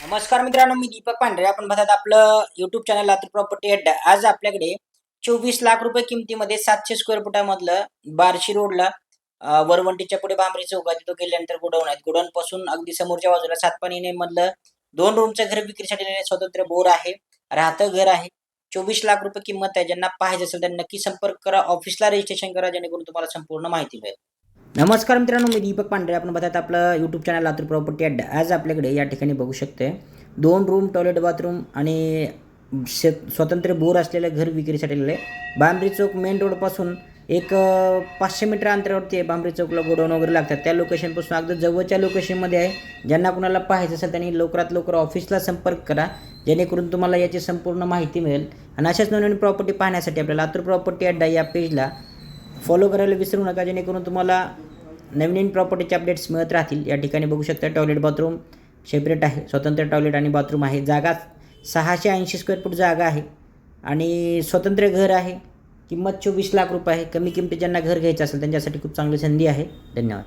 नमस्कार मित्रांनो मी दीपक पांढरे. आपण बघत आपलं युट्यूब चॅनल लातूर प्रॉपर्टी अड्डा आज आपल्याकडे चोवीस लाख रुपये किमतीमध्ये सातशे स्क्वेअर फुटामधलं बार्शी रोडला वरवंटीच्या पुढे भांबरी चौकात तिथं गेल्यानंतर गोडाऊन आहेत. गोडाऊन पासून अगदी समोरच्या बाजूला सातपाणी मधलं दोन रूमचं घर विक्रीसाठी स्वतंत्र बोर आहे राहतं घर आहे. चोवीस लाख रुपये किंमत आहे. ज्यांना पाहिजे असेल त्यांना नक्की संपर्क करा. ऑफिसला रजिस्ट्रेशन करा जेणेकरून तुम्हाला संपूर्ण माहिती मिळेल. नमस्कार मित्रांनो मी दीपक पांढरे. आपण बघत आपलं यूट्यूब चॅनल लातूर प्रॉपर्टी अड्डा आज आपल्याकडे या ठिकाणी बघू शकते. दोन रूम टॉयलेट बाथरूम आणि शे स्वतंत्र बोर असलेलं घर विक्रीसाठी आलेलं आहे. बांबरी चौक मेन रोडपासून एक पाचशे मीटर अंतरावरती आहे. बांबरी चौकला गोडाऊन वगैरे लागतात. त्या लोकेशनपासून अगदी जवळच्या लोकेशनमध्ये आहे. ज्यांना कुणाला पाहायचं असेल त्यांनी लवकरात लवकर ऑफिसला संपर्क करा. जेणेकरून तुम्हाला याची संपूर्ण माहिती मिळेल. आणि अशाच नवीन प्रॉपर्टी पाहण्यासाठी आपल्या लातूर प्रॉपर्टी अड्डा या पेजला फॉलो करायला विसरू नका जेणेकरून तुम्हाला नवीन नवीन प्रॉपर्टीचे अपडेट्स मिळत राहतील. या ठिकाणी बघू शकता टॉयलेट बाथरूम सेपरेट आहे. स्वतंत्र टॉयलेट आणि बाथरूम आहे. जागा सहाशे ऐंशी स्क्वेअर फूट जागा आहे. आणि स्वतंत्र घर आहे. किंमत चोवीस लाख रुपये आहे. कमी किमतीत ज्यांना घर घ्यायचं असेल त्यांच्यासाठी खूप चांगली संधी आहे. धन्यवाद.